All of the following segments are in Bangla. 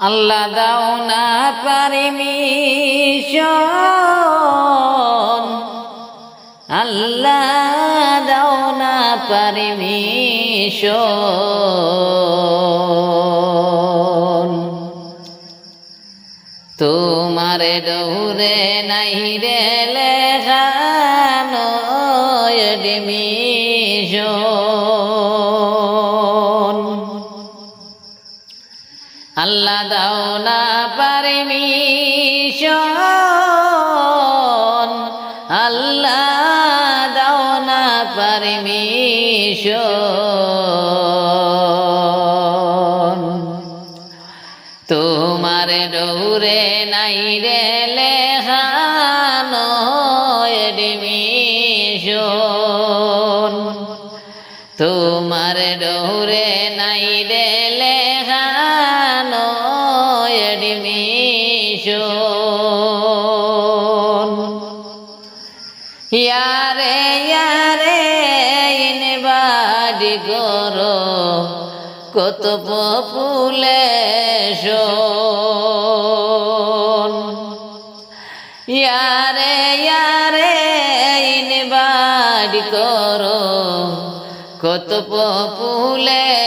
আল্লাহ দাও না পারমিশন। আল্লাহ দাও না পারমিশন। তোমার দৌড়ে নাই রে আল্লাহ দাও না পারমিশন। আল্লাহ দাও না পারমিশন। তোমার দৌড়ে নাই রে এডমিশন তোমার দৌড়ে নাই রে কত পপুলেশন ইয়ারে ইয়ারে, ইনবাডি করো কত পপুলেশন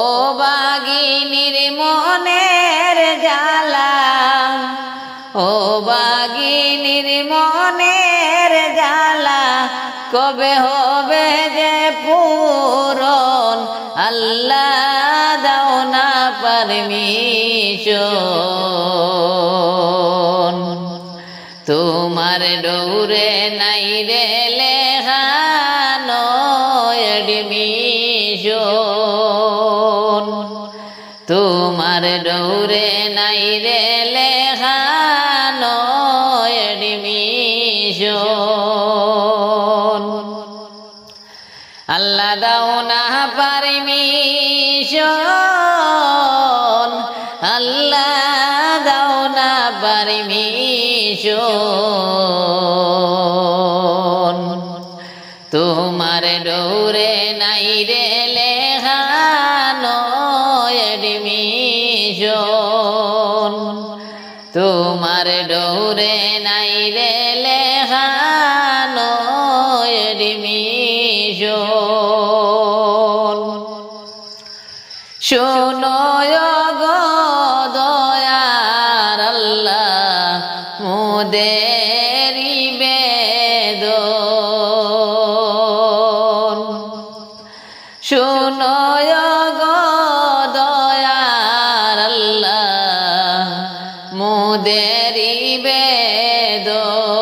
ও বাগিনীর মনের জ্বালা, ও বাগিনীর জ্বালা কবে হবে যে পূরণ? আল্লাহ দাও না পারমিশন। তোমার দৌড়ে নাই রে তোমার দৌড়ে নাই রে লেখানো এডমিশন পারমিশন তোমার ডৌরে নাই রে লেখানো এডমিশন তোমার ডৌরে নাই রে মোদেরি বেদন। শোনো দয়ার বেদন।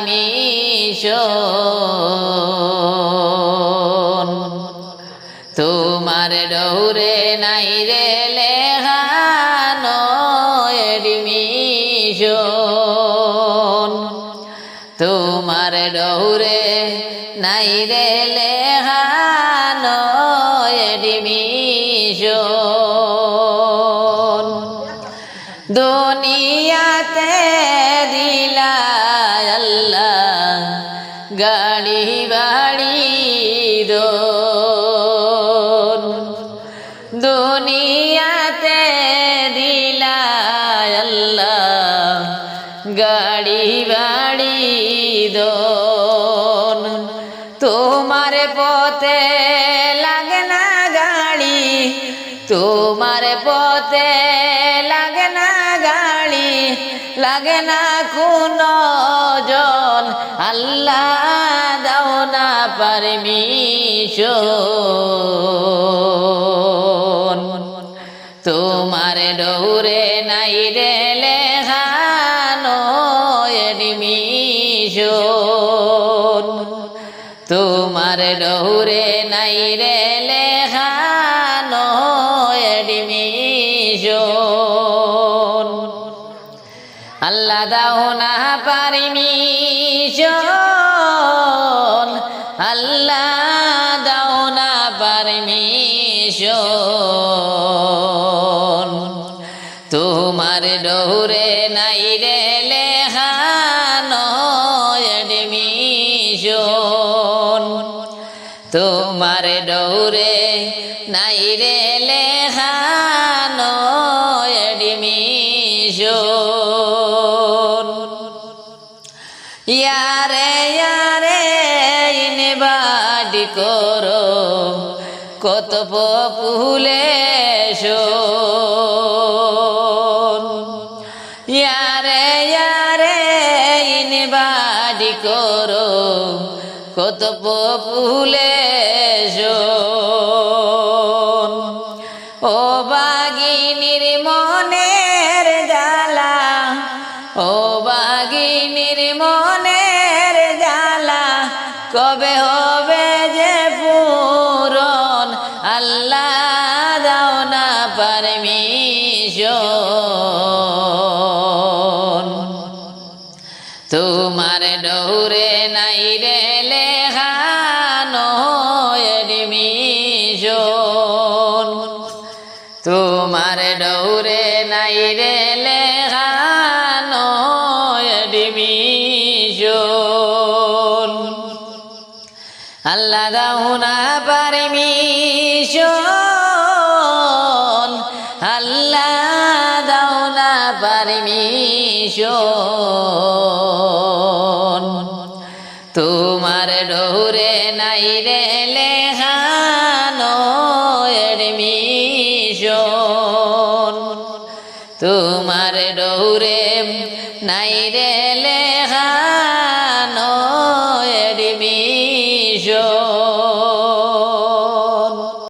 পারমিশন তোমার ডৌরে নাই রে লেহানো এডমিশন তোমার ডৌরে নাই রে লেহানো গাড়ি বাড়ি দোন দুনিয়াতে দিলা গাড়ি বাড়ি তোমার পথে লাগে না গাড়ি, তোমার পথে লাগে না গাড়ি, লাগে না কোনো না পারমিশন তোমার ডৌরে নাই রে লেখানো এডমিশন তোমার ডৌরে নাই রে লেখানো এডমিশন আল্লাহ দাও না পারমিশন আল্লাহ দাও না পারমিশন। তোমার ডৌরে নাই রে লেখানো এডমিশন তোমার ডৌরে নাই রে লেখানো এডমিশন ইয়ারে ইয়ারে ইনবাডি করো কত পপুলে ইয়ারে ইয়ারে ইনবাডি করো কত পুলে ও তোমার ডৌরে নাই রে লেখানো তোমার ডৌরে নাই রে লেখানো পারমিশন। তোমার ডোরে নাই রে তোমার ডোরে নাই রে